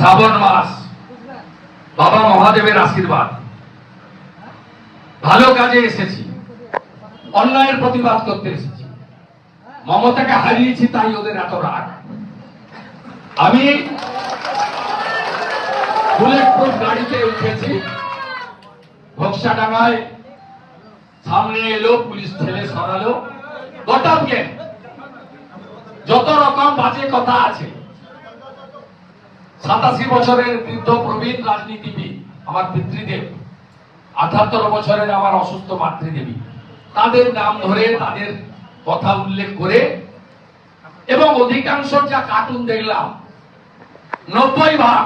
শ্রাবণ মাস। বাবা মহাদেবের আশীর্বাদ। ভালো কাজে এসেছি। অন্যায়ের প্রতিবাদ করতে এসেছি। মমতাকে হারিয়েছি তাই ওদের এত রাগ। আমি গাড়িতে উঠেছি। ঘোকসাডাঙ্গায় সামনে এলো, পুলিশ ঠেলে সরালো। গোটাম যত রকম বাজে কথা আছে সাতাশি বছরের বৃদ্ধ প্রবীণ রাজনীতিবিদ আমার পিতৃদেব, আঠাত্তর বছরের আমার অসুস্থ মাতৃদেবী। তাদের নাম ধরে, তাদের কথা উল্লেখ করে এবং অধিকাংশ যা কার্টুন দেখলাম, নব্বই ভাগ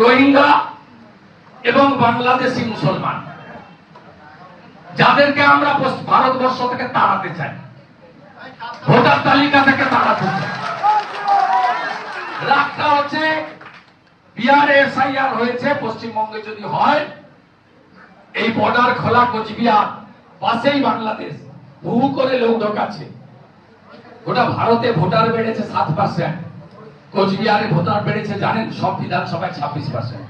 রোহিঙ্গা এবং বাংলাদেশি মুসলমান, যাদেরকে আমরা ভারতবর্ষ থেকে তাড়াতে চাই। ভোটার তালিকা থেকে তাড়াতে চাই। রাগটা হচ্ছে বিহারে এসআইআর হয়েছে, পশ্চিমবঙ্গে যদি হয়, এই বর্ডার খোলা কোচবিহার, পাশেই বাংলাদেশ। বহু করে লোক ঢোকাচ্ছে। গোটা ভারতে ভোটার বেড়েছে সাত পার্সেন্ট কোচবিহারে ভোটার বেড়েছে, জানেন, সব বিধানসভায় ছাব্বিশ পার্সেন্ট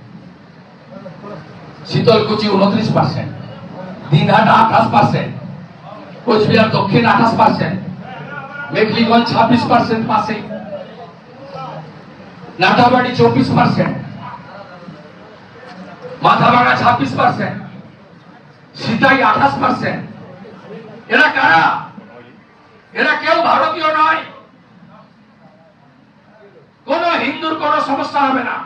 শীতলকুচি উনত্রিশ পার্সেন্ট দিনহাটা আঠাশ পার্সেন্ট কোচবিহার দক্ষিণ আঠাশ পার্সেন্ট মেঘলিগঞ্জ ছাব্বিশ পার্সেন্ট পাশেই। নাটাবাড়ি চব্বিশ পার্সেন্ট মাথাভাঙা ছাব্বিশ পার্সেন্ট সিতাই আঠাশ পার্সেন্ট এরা কারা? এরা কেউ ভারতীয় নয়। কোন হিন্দুর কোন সমস্যা হবে না।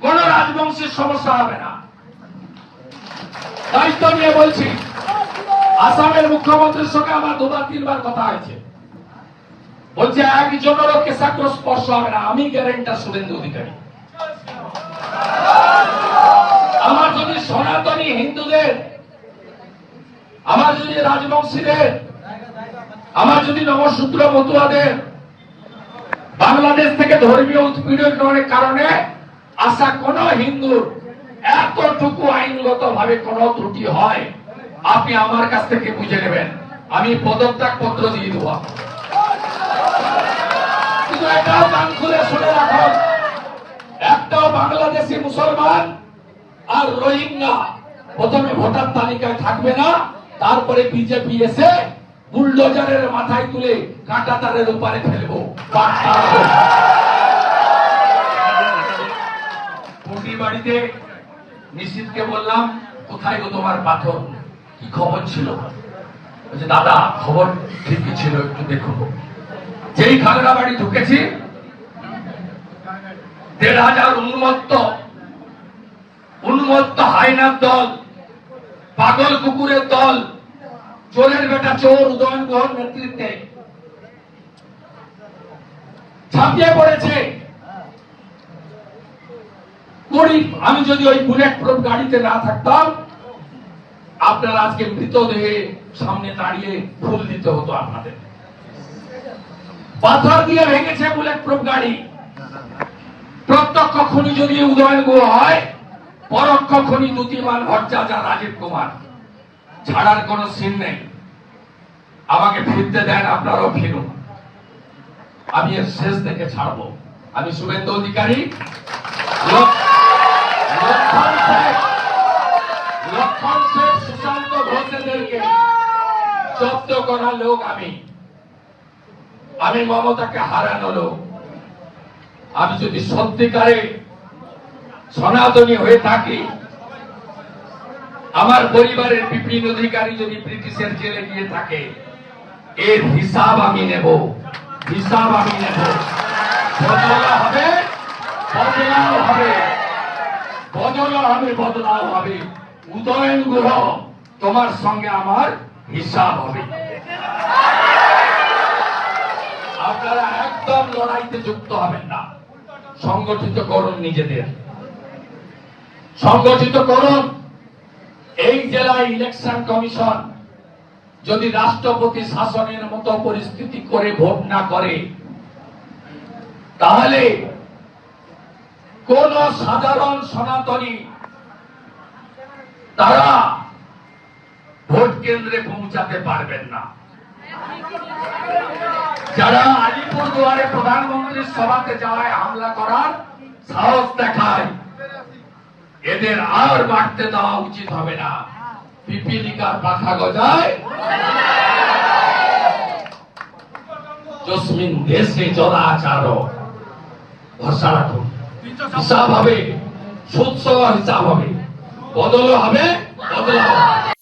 কোন রাজবংশের সমস্যা হবে না। দায়িত্ব নিয়ে বলছি, আসামের মুখ্যমন্ত্রীর সঙ্গে আমার দুবার, তিনবার কথা হয়েছে। বলছে একজনেরও কেশাগ্র স্পর্শ হবে না, আমি গ্যারেন্টার শুভেন্দু অধিকারী। আমার যদি সনাতনী হিন্দুদের, আমার যদি রাজবংশীদের, আমার যদি নবসূত্র মতুয়াদের, বাংলাদেশ থেকে ধর্মীয় উৎপীড়নের কারণে আসা কোন হিন্দুর এতটুকু আইনগত ভাবে কোন ত্রুটি হয়, আপনি আমার কাছ থেকে বুঝে নেবেন। আমি পদত্যাগ পত্র দিয়ে দেবো। তারপরে বিজেপি এসে বুলডোজারের মাথায় তুলে কাঁটা তারের উপরে ফেলব বাড়িতে নিশ্চিতকে বললাম, কোথায় গো তোমার পাথর? কি খবর ছিল? দাদা, খবর ঠিকই ছিল, একটু দেখো যেই খাগড়া বাড়ি ঢুকেছি, দেড় হাজার উন্মত্ত উন্মত্ত হাইনার দল, পাগল কুকুরের দল, চোরের বেটা চোর উদয়ন গুহর নেতৃত্বে ছাপিয়ে পড়েছে। আমি যদি ওই বুলেট প্রুফ গাড়িতে না থাকতাম, আপনারা আজকে মৃতদেহে সামনে দাঁড়িয়ে ফুল দিতে হতো আপনাদের। পাথর দিয়ে ভেঙেছে বুলেট প্রুফ গাড়ি। প্রত্যক্ষ খনি যদি উদয়ন গুহ হয় পরোক্ষ খনি দুতিমান ভট্টাচার রাজীব কুমার। ছাড়ার কোন সিন নেই। আমাকে ফিরতে দেন আপনারাও ফিরুন। আমি এর শেষ থেকে ছাড়বো। আমি শুভেন্দু অধিকারী। লক্ষণ শেখ লক্ষণ শেখ সুশান্ত ঘোষেদেরকে জব্দ করা লোক আমি। আমি মমতাকে হারানো লোক। আমি যদি সত্যিকারে সনাতনী হয়ে থাকি, আমার পরিবারের বিপিন অধিকারী যদি ব্রিটিশের জেলে গিয়ে থাকে, এর হিসাব আমি নেব। হিসাব আমি নেব। হবে, বদলাও হবে। বদলা হবে, বদলাও হবে। উদয়ন গ্রহ তোমার সঙ্গে আমার হিসাব হবে আপনারা একদম লড়াইতে যুক্ত হবেন না। সংগঠিত করুন নিজেদের। সংগঠিত করুন। এই জেলায় ইলেকশন কমিশন যদি রাষ্ট্রপতি শাসনের মতো পরিস্থিতি করে ভোট না করে, তাহলে কোন সাধারণ সনাতনী তারা ভোট কেন্দ্রে পৌঁছাতে পারবেন না। যারা আলিপুর দুয়ারে প্রধানমন্ত্রীর সভাতে যায় হামলা করার সাহস দেখায়। এদের আর বাড়তে দেওয়া উচিত হবে না। পিপিলিকার পাখা গজায়। জসমিন দেশে জলাচার ভরসা রাখুন। হিসাব হবে সুৎস হিসাব হবে। বদল হবে বদল হবে